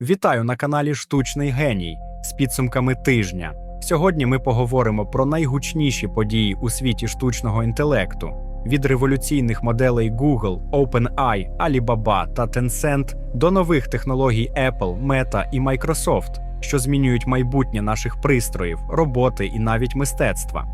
Вітаю на каналі Штучний Геній з підсумками тижня. Сьогодні ми поговоримо про найгучніші події у світі штучного інтелекту від революційних моделей Google, OpenAI, Alibaba та Tencent до нових технологій Apple, Meta і Microsoft, що змінюють майбутнє наших пристроїв, роботи і навіть мистецтва.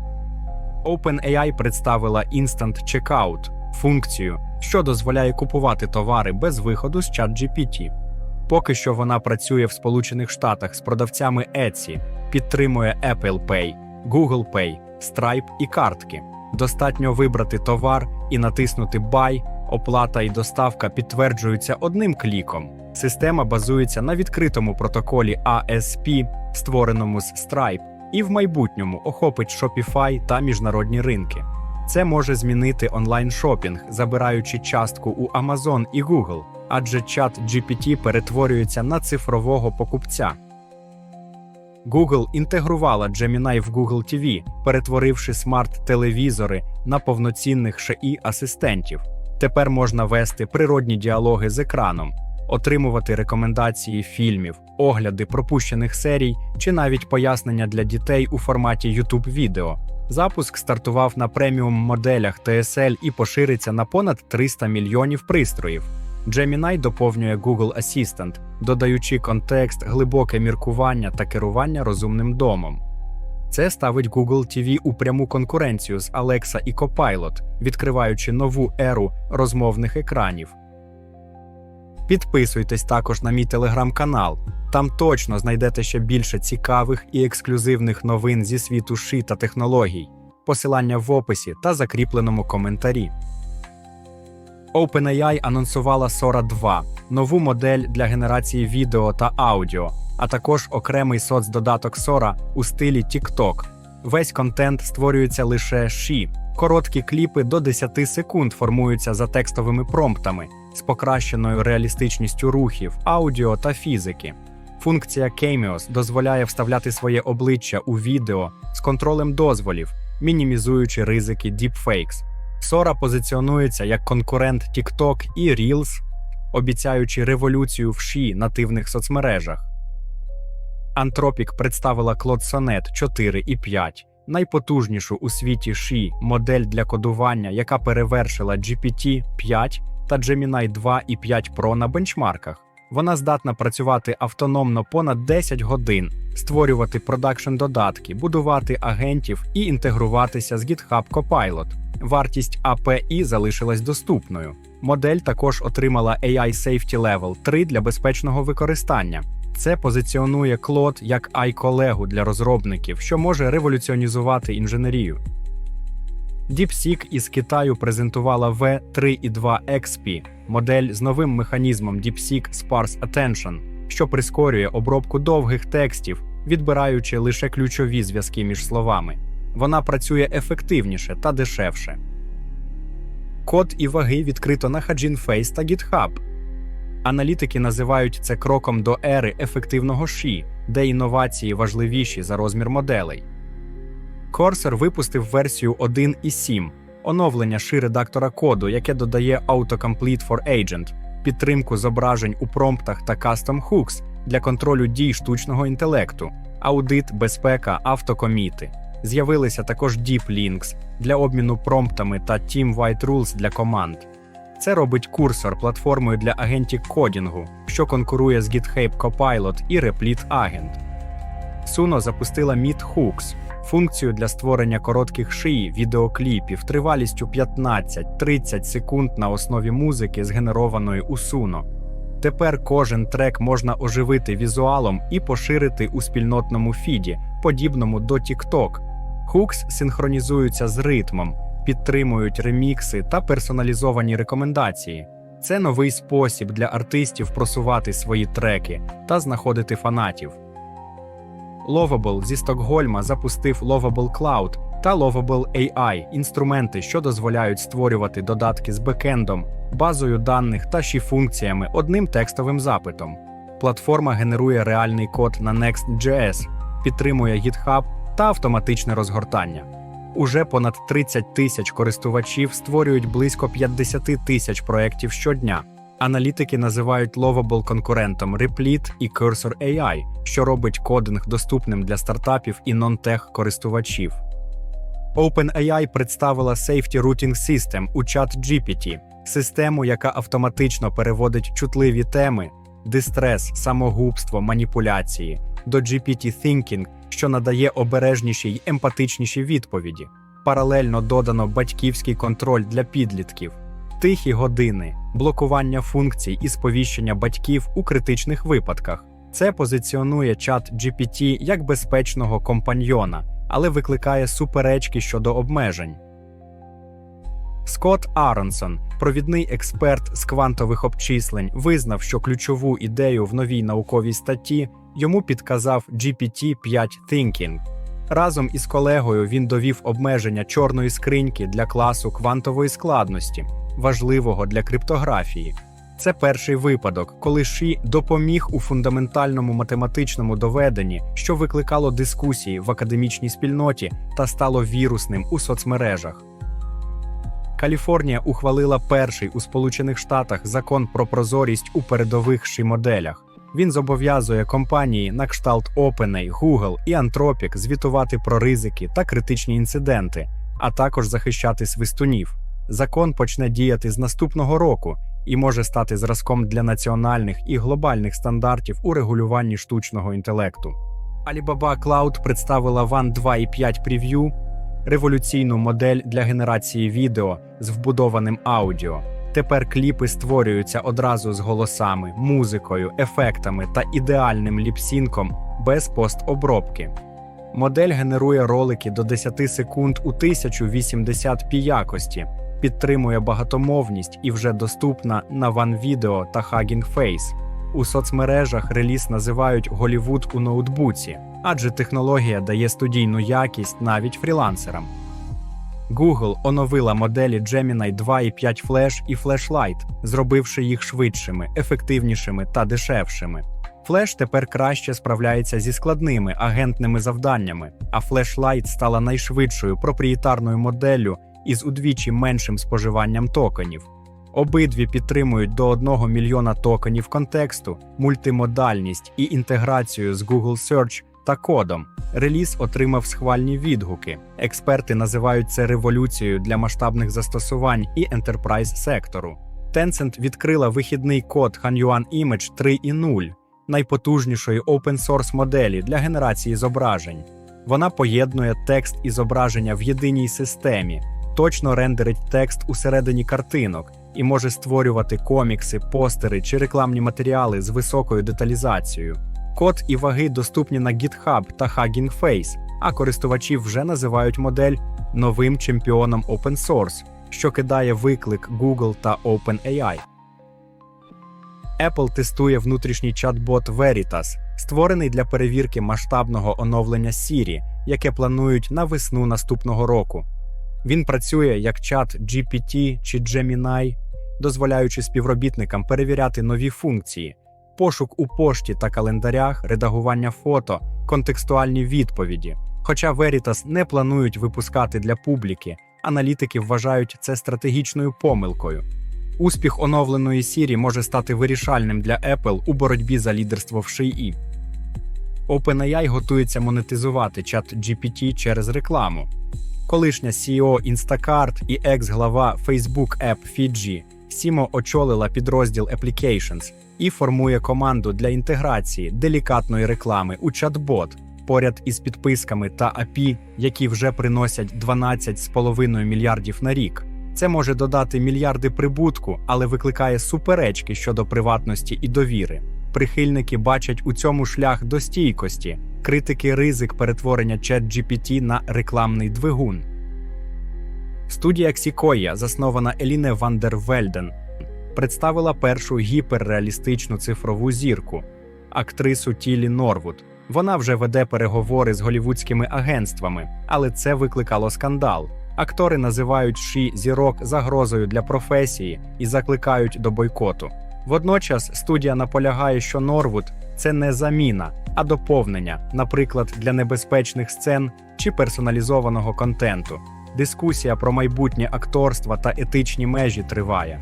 OpenAI представила Instant Checkout – функцію, що дозволяє купувати товари без виходу з ChatGPT. Поки що вона працює в Сполучених Штатах з продавцями Etsy, підтримує Apple Pay, Google Pay, Stripe і картки. Достатньо вибрати товар і натиснути Buy, оплата і доставка підтверджуються одним кліком. Система базується на відкритому протоколі ASP, створеному з Stripe, і в майбутньому охопить Shopify та міжнародні ринки. Це може змінити онлайн-шопінг, забираючи частку у Amazon і Google, адже чат GPT перетворюється на цифрового покупця. Google інтегрувала Gemini в Google TV, перетворивши смарт-телевізори на повноцінних ши асистентів. Тепер можна вести природні діалоги з екраном, отримувати рекомендації фільмів, огляди пропущених серій чи навіть пояснення для дітей у форматі YouTube відео. Запуск стартував на преміум моделях TSL і пошириться на понад 300 мільйонів пристроїв. Gemini доповнює Google Assistant, додаючи контекст, глибоке міркування та керування розумним домом. Це ставить Google TV у пряму конкуренцію з Alexa і Copilot, відкриваючи нову еру розмовних екранів. Підписуйтесь також на мій телеграм-канал. Там точно знайдете ще більше цікавих і ексклюзивних новин зі світу ши та технологій. Посилання в описі та закріпленому коментарі. OpenAI анонсувала Sora 2 – нову модель для генерації відео та аудіо, а також окремий соцдодаток Sora у стилі TikTok. Весь контент створюється лише ші. Короткі кліпи до 10 секунд формуються за текстовими промптами з покращеною реалістичністю рухів, аудіо та фізики. Функція Cameos дозволяє вставляти своє обличчя у відео з контролем дозволів, мінімізуючи ризики deepfakes. Sora позиціонується як конкурент TikTok і Reels, обіцяючи революцію в ші нативних соцмережах. Anthropic представила Claude Sonnet 4 і 5, найпотужнішу у світі ші модель для кодування, яка перевершила GPT-5 та Gemini 2 і 5 Pro на бенчмарках. Вона здатна працювати автономно понад 10 годин, створювати продакшн додатки, будувати агентів і інтегруватися з GitHub Copilot. Вартість API залишилась доступною. Модель також отримала AI Safety Level 3 для безпечного використання. Це позиціонує Claude як ай-колегу для розробників, що може революціонізувати інженерію. DeepSeek із Китаю презентувала V3.2 XP – модель з новим механізмом DeepSeek Sparse Attention, що прискорює обробку довгих текстів, відбираючи лише ключові зв'язки між словами. Вона працює ефективніше та дешевше. Код і ваги відкрито на Hugging Face та GitHub. Аналітики називають це кроком до ери ефективного ші, де інновації важливіші за розмір моделей. Cursor випустив версію 1.7, оновлення ши редактора коду, яке додає Autocomplete for Agent, підтримку зображень у промптах та Custom Hooks для контролю дій штучного інтелекту, аудит, безпека, автокоміти. З'явилися також Deep Links для обміну промптами та Team White Rules для команд. Це робить курсор платформою для агентів кодінгу, що конкурує з GitHub Copilot і Replit Agent. Suno запустила Meet Hooks – функцію для створення коротких шиї відеокліпів тривалістю 15-30 секунд на основі музики, згенерованої у Suno. Тепер кожен трек можна оживити візуалом і поширити у спільнотному фіді, подібному до TikTok. Hooks синхронізуються з ритмом, підтримують ремікси та персоналізовані рекомендації. Це новий спосіб для артистів просувати свої треки та знаходити фанатів. Lovable зі Стокгольма запустив Lovable Cloud та Lovable AI – інструменти, що дозволяють створювати додатки з бекендом, базою даних та ще функціями одним текстовим запитом. Платформа генерує реальний код на Next.js, підтримує GitHub та автоматичне розгортання. Уже понад 30 тисяч користувачів створюють близько 50 тисяч проєктів щодня. Аналітики називають lovable конкурентом Replit і Cursor AI, що робить кодинг доступним для стартапів і нон-тех користувачів. OpenAI представила Safety Routing System у ChatGPT, систему, яка автоматично переводить чутливі теми, дистрес, самогубство, маніпуляції до GPT Thinking, що надає обережніші й емпатичніші відповіді. Паралельно додано батьківський контроль для підлітків, тихі години, блокування функцій і сповіщення батьків у критичних випадках. Це позиціонує чат GPT як безпечного компаньйона, але викликає суперечки щодо обмежень. Скотт Аронсон, провідний експерт з квантових обчислень, визнав, що ключову ідею в новій науковій статті йому підказав GPT-5 Thinking. Разом із колегою він довів обмеження чорної скриньки для класу квантової складності, важливого для криптографії. Це перший випадок, коли Ші допоміг у фундаментальному математичному доведенні, що викликало дискусії в академічній спільноті та стало вірусним у соцмережах. Каліфорнія ухвалила перший у Сполучених Штатах закон про прозорість у передових ші моделях. Він зобов'язує компанії на кшталт OpenAI, Google і Anthropic звітувати про ризики та критичні інциденти, а також захищати свистунів. Закон почне діяти з наступного року і може стати зразком для національних і глобальних стандартів у регулюванні штучного інтелекту. Alibaba Cloud представила WAN 2.5 Preview – революційну модель для генерації відео з вбудованим аудіо. Тепер кліпи створюються одразу з голосами, музикою, ефектами та ідеальним ліпсінком без постобробки. Модель генерує ролики до 10 секунд у 1080p якості, підтримує багатомовність і вже доступна на OneVideo та Hugging Face. У соцмережах реліз називають Голівуд у ноутбуці, адже технологія дає студійну якість навіть фрілансерам. Google оновила моделі Gemini 2.5 Flash і Flashlight, зробивши їх швидшими, ефективнішими та дешевшими. Flash тепер краще справляється зі складними агентними завданнями, а Flashlight стала найшвидшою проприєтарною моделлю із удвічі меншим споживанням токенів. Обидві підтримують до 1 мільйона токенів контексту, мультимодальність і інтеграцію з Google Search та кодом. Реліз отримав схвальні відгуки. Експерти називають це революцією для масштабних застосувань і ентерпрайз сектору. Tencent відкрила вихідний код Hanyuan Image 3.0, найпотужнішої open-source моделі для генерації зображень. Вона поєднує текст і зображення в єдиній системі, точно рендерить текст усередині картинок і може створювати комікси, постери чи рекламні матеріали з високою деталізацією. Код і ваги доступні на GitHub та Hugging Face, а користувачі вже називають модель новим чемпіоном open source, що кидає виклик Google та OpenAI. Apple тестує внутрішній чат-бот Veritas, створений для перевірки масштабного оновлення Siri, яке планують на весну наступного року. Він працює як чат GPT чи Gemini, дозволяючи співробітникам перевіряти нові функції, пошук у пошті та календарях, редагування фото, контекстуальні відповіді. Хоча Veritas не планують випускати для публіки, аналітики вважають це стратегічною помилкою. Успіх оновленої Siri може стати вирішальним для Apple у боротьбі за лідерство в шиї. OpenAI готується монетизувати чат GPT через рекламу. Колишня CEO Instacart і екс-глава Facebook App Fiji Сімо очолила підрозділ Applications і формує команду для інтеграції делікатної реклами у чат-бот поряд із підписками та API, які вже приносять 12,5 мільярдів на рік. Це може додати мільярди прибутку, але викликає суперечки щодо приватності і довіри. Прихильники бачать у цьому шлях до стійкості, критики ризик перетворення ChatGPT на рекламний двигун. Студія Xikoya, заснована Еліне Вандервельден, представила першу гіперреалістичну цифрову зірку актрису Тілі Норвуд. Вона вже веде переговори з голівудськими агентствами, але це викликало скандал. Актори називають ші зірок загрозою для професії і закликають до бойкоту. Водночас студія наполягає, що Норвуд це не заміна, а доповнення, наприклад, для небезпечних сцен чи персоналізованого контенту. Дискусія про майбутнє акторства та етичні межі триває.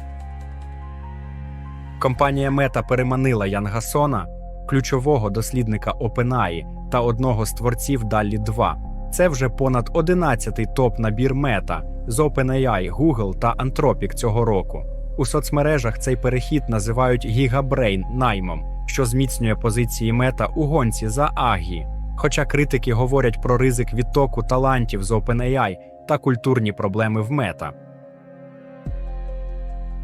Компанія Мета переманила Янгасона, ключового дослідника OpenAI та одного з творців Далі 2. Це вже понад 11-й топ набір Мета з OpenAI, Google та Anthropic цього року. У соцмережах цей перехід називають Гігабрейн наймом, що зміцнює позиції мета у гонці за Агі. Хоча критики говорять про ризик відтоку талантів з OpenAI та культурні проблеми в мета.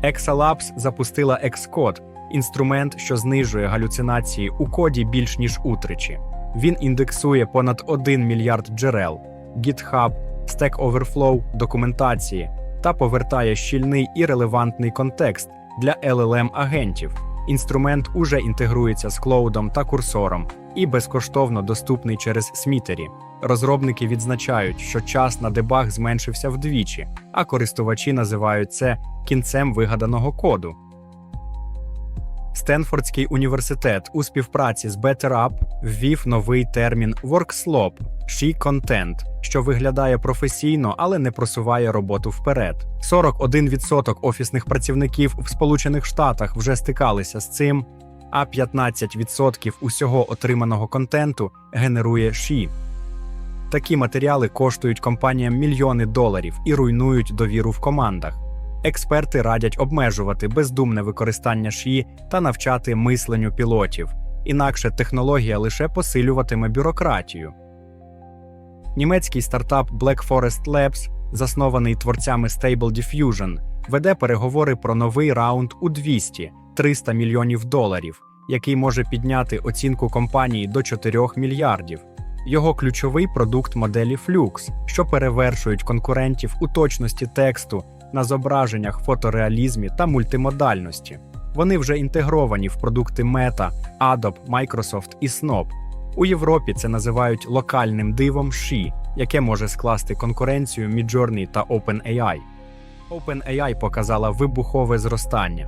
Exalabs запустила Xcode – інструмент, що знижує галюцинації у коді більш ніж утричі. Він індексує понад 1 мільярд джерел, GitHub, Stack Overflow, документації та повертає щільний і релевантний контекст для LLM агентів. Інструмент уже інтегрується з клоудом та курсором і безкоштовно доступний через смітері. Розробники відзначають, що час на дебаг зменшився вдвічі, а користувачі називають це кінцем вигаданого коду. Стенфордський університет у співпраці з BetterUp ввів новий термін WorkSlop – «She Content», що виглядає професійно, але не просуває роботу вперед. 41% офісних працівників в Сполучених Штатах вже стикалися з цим, а 15% усього отриманого контенту генерує She. Такі матеріали коштують компаніям мільйони доларів і руйнують довіру в командах. Експерти радять обмежувати бездумне використання шиї та навчати мисленню пілотів, інакше технологія лише посилюватиме бюрократію. Німецький стартап Black Forest Labs, заснований творцями Stable Diffusion, веде переговори про новий раунд у 200-300 мільйонів доларів, який може підняти оцінку компанії до 4 мільярдів. Його ключовий продукт моделі Flux, що перевершують конкурентів у точності тексту на зображеннях, фотореалізмі та мультимодальності. Вони вже інтегровані в продукти Meta, Adobe, Microsoft і Snob. У Європі це називають локальним дивом Ші, яке може скласти конкуренцію Midjourney та OpenAI. OpenAI показала вибухове зростання.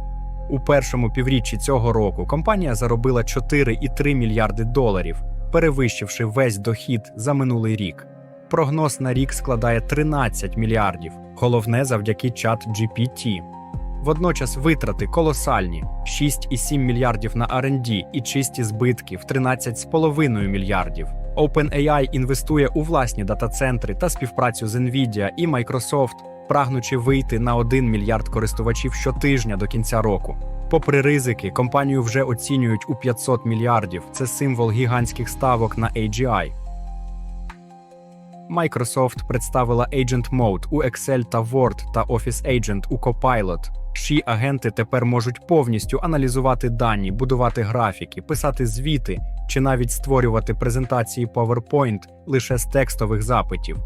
У першому півріччі цього року компанія заробила 4,3 мільярди доларів, перевищивши весь дохід за минулий рік. Прогноз на рік складає 13 мільярдів, головне завдяки чат GPT. Водночас витрати колосальні: 6,7 мільярдів на R&D і чисті збитки в 13,5 мільярдів. OpenAI інвестує у власні дата-центри та співпрацю з Nvidia і Microsoft, прагнучи вийти на 1 мільярд користувачів щотижня до кінця року. Попри ризики, компанію вже оцінюють у 500 мільярдів. Це символ гігантських ставок на AGI. Microsoft представила Agent Mode у Excel та Word та Office Agent у Copilot. Ші агенти тепер можуть повністю аналізувати дані, будувати графіки, писати звіти чи навіть створювати презентації PowerPoint лише з текстових запитів.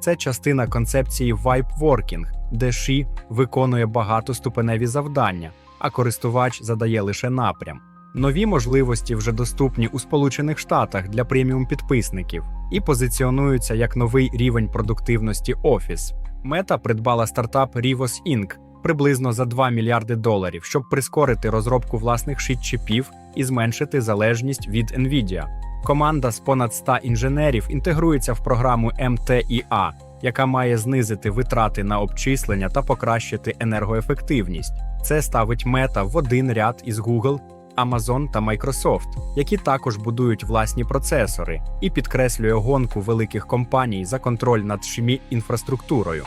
Це частина концепції Vibe Working, де Ші виконує багатоступеневі завдання, а користувач задає лише напрям. Нові можливості вже доступні у Сполучених Штатах для преміум підписників і позиціонуються як новий рівень продуктивності Office. Мета придбала стартап Rivos Inc. приблизно за 2 мільярди доларів, щоб прискорити розробку власних шит-чіпів і зменшити залежність від Nvidia. Команда з понад 100 інженерів інтегрується в програму MTIA, яка має знизити витрати на обчислення та покращити енергоефективність. Це ставить мета в один ряд із Google, Amazon та Microsoft, які також будують власні процесори, і підкреслює гонку великих компаній за контроль над шмі інфраструктурою.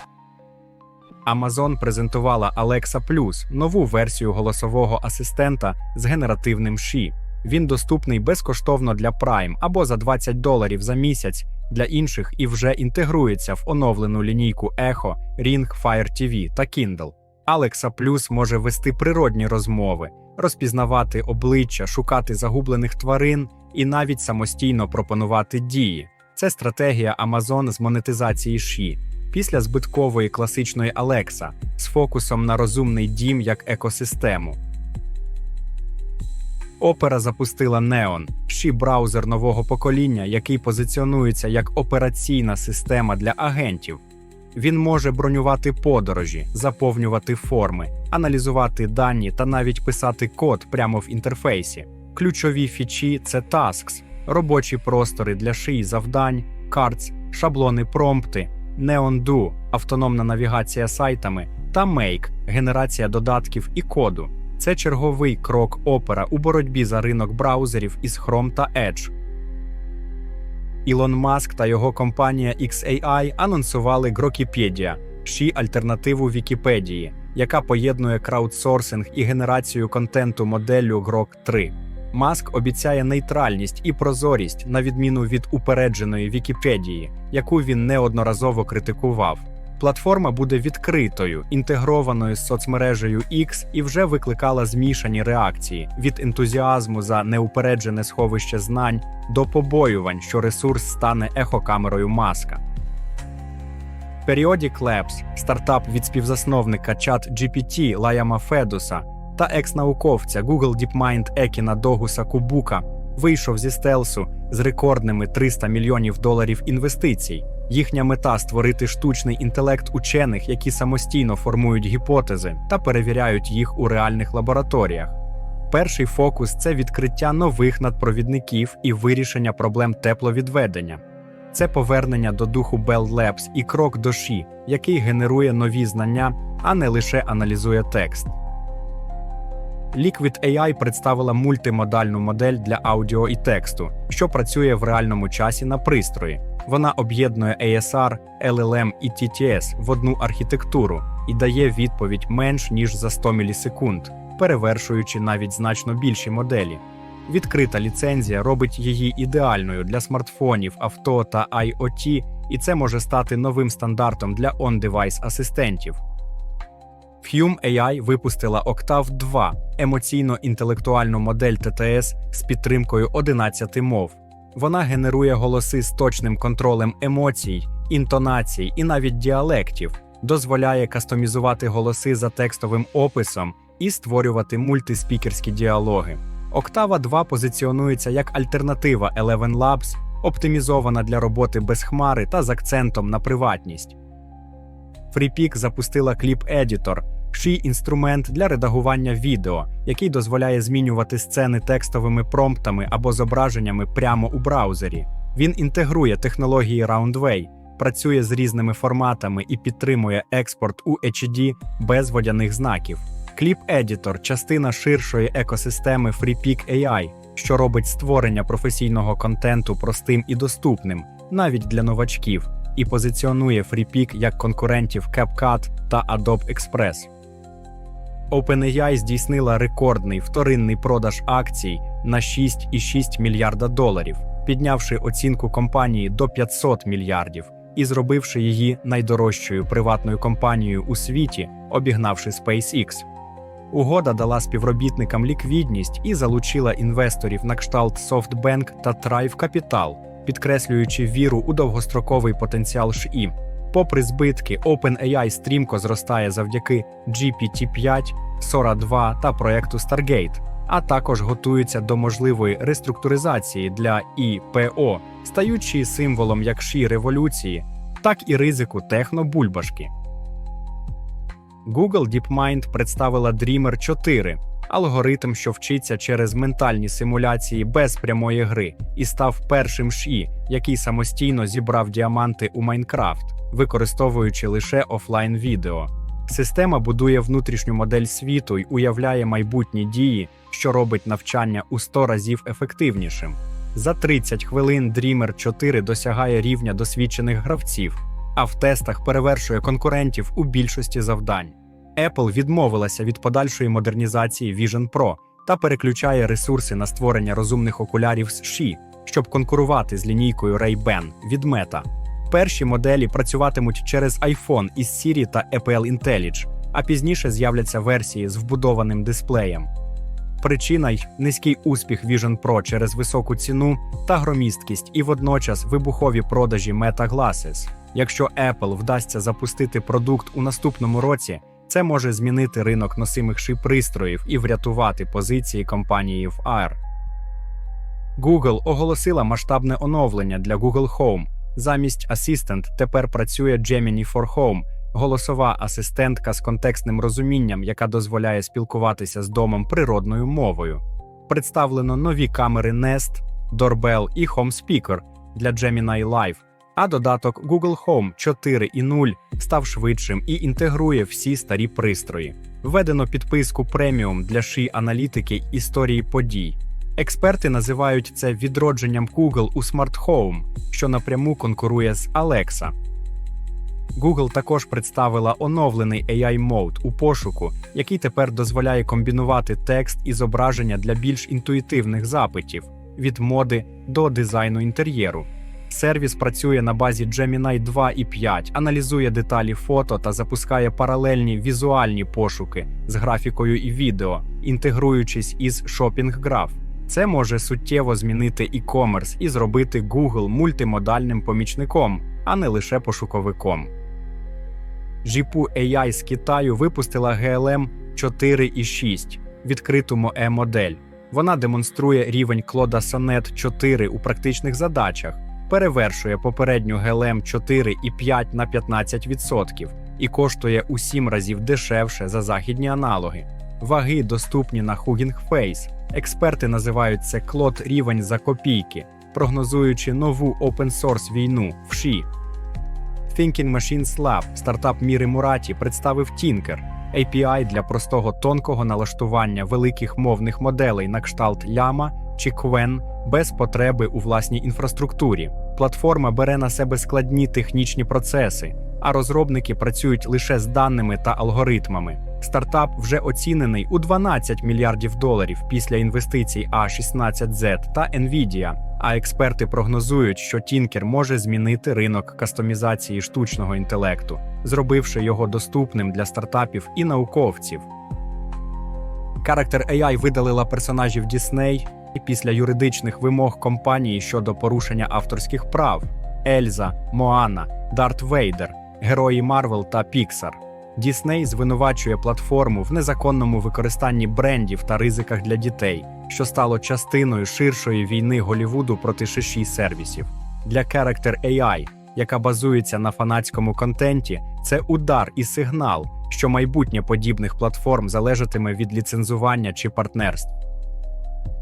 Amazon презентувала Alexa Plus – нову версію голосового асистента з генеративним ші. Він доступний безкоштовно для Prime або за 20 доларів за місяць для інших і вже інтегрується в оновлену лінійку Echo, Ring, Fire TV та Kindle. Alexa Plus може вести природні розмови, розпізнавати обличчя, шукати загублених тварин і навіть самостійно пропонувати дії. Це стратегія Amazon з монетизації ші. Після збиткової класичної Alexa з фокусом на розумний дім як екосистему. Opera запустила Neon – ші браузер нового покоління, який позиціонується як операційна система для агентів. Він може бронювати подорожі, заповнювати форми, аналізувати дані та навіть писати код прямо в інтерфейсі. Ключові фічі це Tasks, робочі простори для шиї завдань, Cards, шаблони промпти, Neon Do – автономна навігація сайтами та Make – генерація додатків і коду. Це черговий крок Opera у боротьбі за ринок браузерів із Chrome та Edge. Ілон Маск та його компанія XAI анонсували Грокіпедія ще альтернативу Вікіпедії, яка поєднує краудсорсинг і генерацію контенту моделлю Grok 3. Маск обіцяє нейтральність і прозорість на відміну від упередженої Вікіпедії, яку він неодноразово критикував. Платформа буде відкритою, інтегрованою з соцмережею X і вже викликала змішані реакції від ентузіазму за неупереджене сховище знань до побоювань, що ресурс стане ехокамерою маска. Periodic Labs – стартап від співзасновника ChatGPT Лаяма Федуса та екс-науковця Google DeepMind Екіна Догуса Кубука вийшов зі стелсу з рекордними 300 мільйонів доларів інвестицій. Їхня мета створити штучний інтелект учених, які самостійно формують гіпотези та перевіряють їх у реальних лабораторіях. Перший фокус це відкриття нових надпровідників і вирішення проблем тепловідведення. Це повернення до духу Bell Labs і крок до ШІ, який генерує нові знання, а не лише аналізує текст. Liquid AI представила мультимодальну модель для аудіо і тексту, що працює в реальному часі на пристрої. Вона об'єднує ASR, LLM і TTS в одну архітектуру і дає відповідь менш ніж за 100 мілісекунд, перевершуючи навіть значно більші моделі. Відкрита ліцензія робить її ідеальною для смартфонів, авто та IoT, і це може стати новим стандартом для on-device асистентів. Fume AI випустила Octave 2 емоційно-інтелектуальну модель ТТС з підтримкою 11 мов. Вона генерує голоси з точним контролем емоцій, інтонацій і навіть діалектів, дозволяє кастомізувати голоси за текстовим описом і створювати мультиспікерські діалоги. Octava 2 позиціонується як альтернатива Eleven Labs, оптимізована для роботи без хмари та з акцентом на приватність. FreePic запустила кліп Editor, ший інструмент для редагування відео, який дозволяє змінювати сцени текстовими промптами або зображеннями прямо у браузері. Він інтегрує технології Roundway, працює з різними форматами і підтримує експорт у HD без водяних знаків. Кліп Editor – частина ширшої екосистеми FreePic AI, що робить створення професійного контенту простим і доступним, навіть для новачків, і позиціонує FreePic як конкурентів CapCut та Adobe Express. OpenAI здійснила рекордний вторинний продаж акцій на 6,6 мільярда доларів, піднявши оцінку компанії до 500 мільярдів і зробивши її найдорожчою приватною компанією у світі, обігнавши SpaceX. Угода дала співробітникам ліквідність і залучила інвесторів на кшталт SoftBank та Thrive Capital, підкреслюючи віру у довгостроковий потенціал ШІ. Попри збитки, OpenAI стрімко зростає завдяки GPT-5, Sora 2 та проекту Stargate, а також готується до можливої реструктуризації для ІПО, стаючи символом як ші революції, так і ризику технобульбашки. Google DeepMind представила Dreamer 4, алгоритм, що вчиться через ментальні симуляції без прямої гри, і став першим ШІ, який самостійно зібрав діаманти у Майнкрафт, використовуючи лише офлайн відео. Система будує внутрішню модель світу й уявляє майбутні дії, що робить навчання у 100 разів ефективнішим. За 30 хвилин Dreamer 4 досягає рівня досвідчених гравців, а в тестах перевершує конкурентів у більшості завдань. Apple відмовилася від подальшої модернізації Vision Pro та переключає ресурси на створення розумних окулярів з Qi, щоб конкурувати з лінійкою Ray-Ban від Meta. Перші моделі працюватимуть через iPhone із Siri та Apple IntelliJ, а пізніше з'являться версії з вбудованим дисплеєм. Причина й низький успіх Vision Pro через високу ціну та громісткість, і водночас вибухові продажі Meta Glasses. Якщо Apple вдасться запустити продукт у наступному році, це може змінити ринок носимих шип пристроїв і врятувати позиції компанії в AR. Google оголосила масштабне оновлення для Google Home. Замість Assistant тепер працює Gemini for Home, голосова асистентка з контекстним розумінням, яка дозволяє спілкуватися з домом природною мовою. Представлено нові камери Nest, Doorbell і Home Speaker для Gemini Live, а додаток Google Home 4.0 став швидшим і інтегрує всі старі пристрої. Введено підписку преміум для ши аналітики історії подій. Експерти називають це відродженням Google у Smart Home, що напряму конкурує з Alexa. Google також представила оновлений AI Mode у пошуку, який тепер дозволяє комбінувати текст і зображення для більш інтуїтивних запитів від моди до дизайну інтер'єру. Сервіс працює на базі Gemini 2 і 5, аналізує деталі фото та запускає паралельні візуальні пошуки з графікою і відео, інтегруючись із Shopping Graph. Це може суттєво змінити e-commerce і зробити Google мультимодальним помічником, а не лише пошуковиком. Жіпу AI з Китаю випустила GLM 4.6 відкриту MOE модель. Вона демонструє рівень Claude Sonnet 4 у практичних задачах, перевершує попередню GLM 4.5 на 15% і коштує у 7 разів дешевше за західні аналоги. Ваги доступні на Hugging Face. Експерти називають це Claude рівень за копійки, прогнозуючи нову open-source війну в ШІ. Thinking Machines Lab, стартап Міри Мураті, представив Tinker – API для простого тонкого налаштування великих мовних моделей на кшталт Llama чи Qwen без потреби у власній інфраструктурі. Платформа бере на себе складні технічні процеси, а розробники працюють лише з даними та алгоритмами. Стартап вже оцінений у 12 мільярдів доларів після інвестицій A16Z та Nvidia. А експерти прогнозують, що Tinker може змінити ринок кастомізації штучного інтелекту, зробивши його доступним для стартапів і науковців. Character AI видалила персонажів Disney після юридичних вимог компанії щодо порушення авторських прав: Ельза, Моана, Дарт Вейдер, герої Марвел та Pixar. Дісней звинувачує платформу в незаконному використанні брендів та ризиках для дітей, що стало частиною ширшої війни Голівуду проти шиші сервісів. Для Character AI, яка базується на фанатському контенті, це удар і сигнал, що майбутнє подібних платформ залежатиме від ліцензування чи партнерств.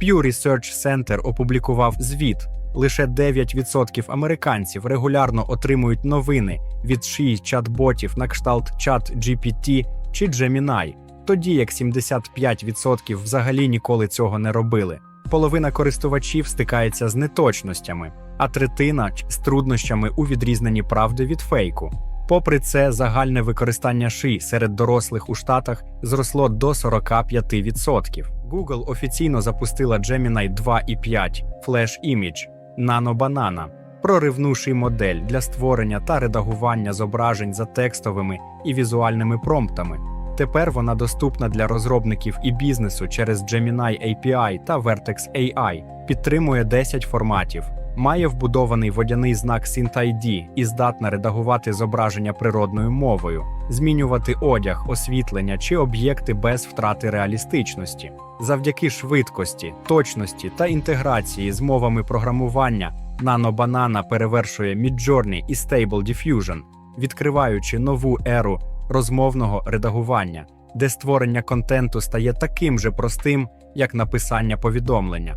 Pew Research Center опублікував звіт. Лише 9% американців регулярно отримують новини від шиї чат-ботів на кшталт чат GPT чи Gemini, тоді як 75% взагалі ніколи цього не робили. Половина користувачів стикається з неточностями, а третина з труднощами у відрізненні правди від фейку. Попри це, загальне використання ши серед дорослих у Штатах зросло до 45%. Google офіційно запустила Gemini 2 і 5 Flash Image Nano Banana – проривну ши модель для створення та редагування зображень за текстовими і візуальними промптами. Тепер вона доступна для розробників і бізнесу через Gemini API та Vertex AI, підтримує 10 форматів, має вбудований водяний знак SynthID і здатна редагувати зображення природною мовою, змінювати одяг, освітлення чи об'єкти без втрати реалістичності. Завдяки швидкості, точності та інтеграції з мовами програмування Nano Banana перевершує Midjourney і Stable Diffusion, відкриваючи нову еру розмовного редагування, де створення контенту стає таким же простим, як написання повідомлення.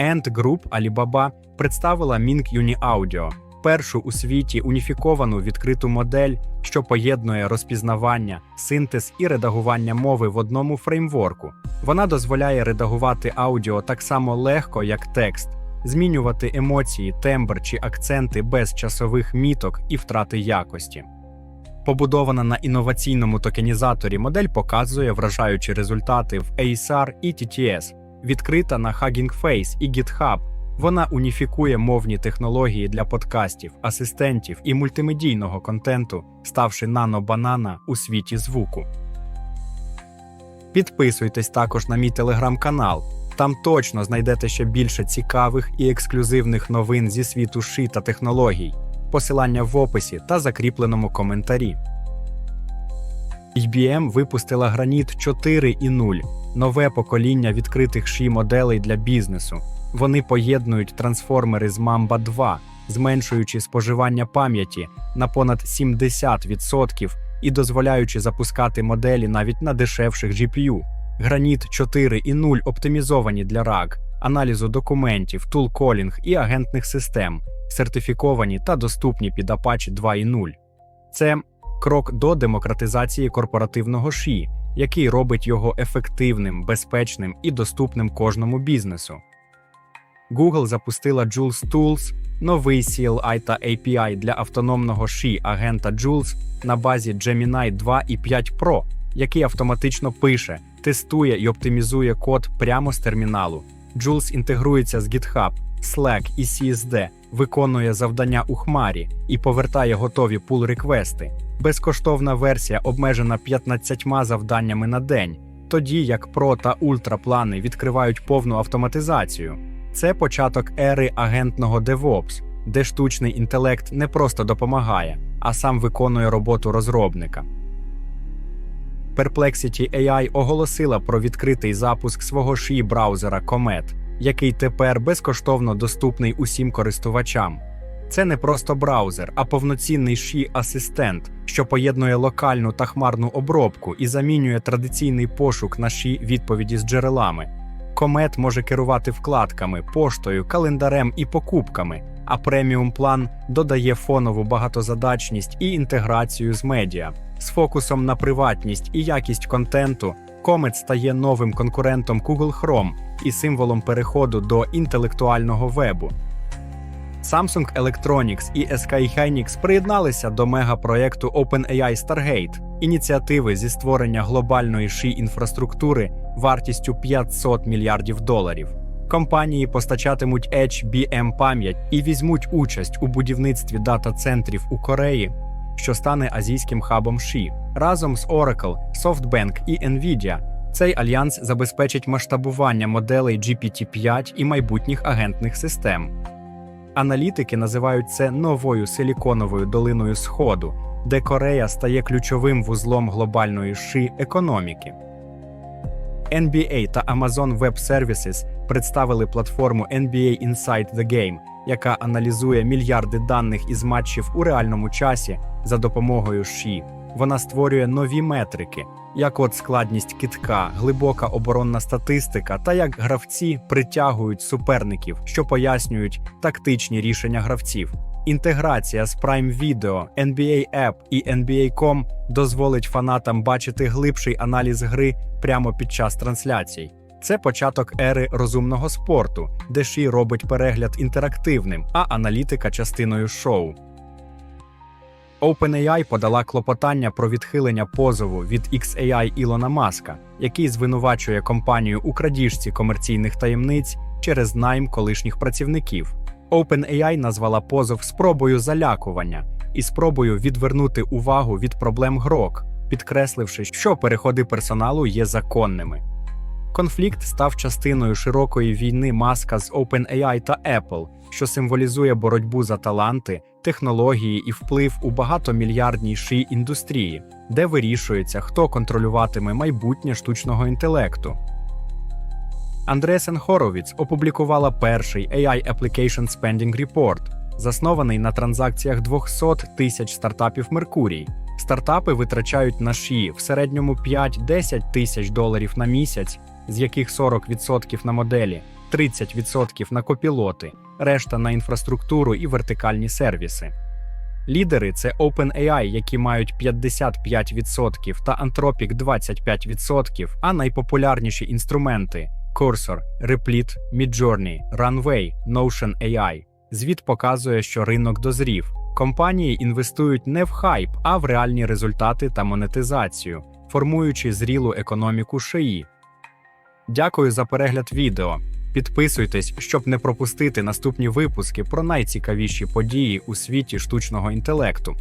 Ant Group Alibaba представила Ming Uni Audio, першу у світі уніфіковану відкриту модель, що поєднує розпізнавання, синтез і редагування мови в одному фреймворку. Вона дозволяє редагувати аудіо так само легко, як текст, змінювати емоції, тембр чи акценти без часових міток і втрати якості. Побудована на інноваційному токенізаторі, модель показує вражаючі результати в ASR і TTS, відкрита на Hugging Face і GitHub. Вона уніфікує мовні технології для подкастів, асистентів і мультимедійного контенту, ставши нано-банана у світі звуку. Підписуйтесь також на мій телеграм-канал. Там точно знайдете ще більше цікавих і ексклюзивних новин зі світу ши та технологій. Посилання в описі та закріпленому коментарі. IBM випустила Granit 4.0 – нове покоління відкритих ши моделей для бізнесу. Вони поєднують трансформери з Mamba 2, зменшуючи споживання пам'яті на понад 70% і дозволяючи запускати моделі навіть на дешевших GPU. Granit 4.0 оптимізовані для RAG, аналізу документів, тулколінг і агентних систем, сертифіковані та доступні під Apache 2.0. Це крок до демократизації корпоративного ШІ, який робить його ефективним, безпечним і доступним кожному бізнесу. Google запустила Jules Tools, новий CLI та API для автономного ші агента Jules на базі Gemini 2 і 5 Pro, який автоматично пише, тестує і оптимізує код прямо з терміналу. Jules інтегрується з GitHub, Slack і CSD, виконує завдання у хмарі і повертає готові пул-реквести. Безкоштовна версія обмежена 15 завданнями на день, тоді як Pro та Ultra плани відкривають повну автоматизацію. Це початок ери агентного DevOps, де штучний інтелект не просто допомагає, а сам виконує роботу розробника. Perplexity AI оголосила про відкритий запуск свого ші браузера Comet, який тепер безкоштовно доступний усім користувачам. Це не просто браузер, а повноцінний ші асистент, що поєднує локальну та хмарну обробку і замінює традиційний пошук на ші відповіді з джерелами. Комет може керувати вкладками, поштою, календарем і покупками, а преміум план додає фонову багатозадачність і інтеграцію з медіа. З фокусом на приватність і якість контенту, комет стає новим конкурентом Google Chrome і символом переходу до інтелектуального вебу. Samsung Electronics і SK Hynix приєдналися до мегапроєкту OpenAI Stargate, ініціативи зі створення глобальної ші інфраструктури вартістю 500 мільярдів доларів. Компанії постачатимуть HBM пам'ять і візьмуть участь у будівництві дата-центрів у Кореї, що стане азійським хабом ші. Разом з Oracle, SoftBank і Nvidia цей альянс забезпечить масштабування моделей GPT-5 і майбутніх агентних систем. Аналітики називають це новою силіконовою долиною Сходу, де Корея стає ключовим вузлом глобальної ши економіки. NBA та Amazon Web Services представили платформу NBA Inside the Game, яка аналізує мільярди даних із матчів у реальному часі за допомогою ШІ. Вона створює нові метрики, як от складність китка, глибока оборонна статистика та як гравці притягують суперників, що пояснюють тактичні рішення гравців. Інтеграція з Prime Video, NBA App і NBA.com дозволить фанатам бачити глибший аналіз гри прямо під час трансляцій. Це початок ери розумного спорту, де Ші робить перегляд інтерактивним, а аналітика частиною шоу. OpenAI подала клопотання про відхилення позову від XAI Ілона Маска, який звинувачує компанію у крадіжці комерційних таємниць через найм колишніх працівників. OpenAI назвала позов спробою залякування і спробою відвернути увагу від проблем грок, підкресливши, що переходи персоналу є законними. Конфлікт став частиною широкої війни маска з OpenAI та Apple, що символізує боротьбу за таланти, технології і вплив у багатомільярдній ши індустрії, де вирішується, хто контролюватиме майбутнє штучного інтелекту. Андресен Хоровіц опублікувала перший AI Application Spending Report, заснований на транзакціях 200 тисяч стартапів Меркурій. Стартапи витрачають на ші в середньому 5-10 тисяч доларів на місяць, з яких 40% на моделі, 30% на копілоти, решта на інфраструктуру і вертикальні сервіси. Лідери це OpenAI, які мають 55% та Anthropic 25%, а найпопулярніші інструменти Cursor, Replit, Midjourney, Runway, Notion AI. Звіт показує, що ринок дозрів. Компанії інвестують не в хайп, а в реальні результати та монетизацію, формуючи зрілу економіку шиї. Дякую за перегляд відео. Підписуйтесь, щоб не пропустити наступні випуски про найцікавіші події у світі штучного інтелекту.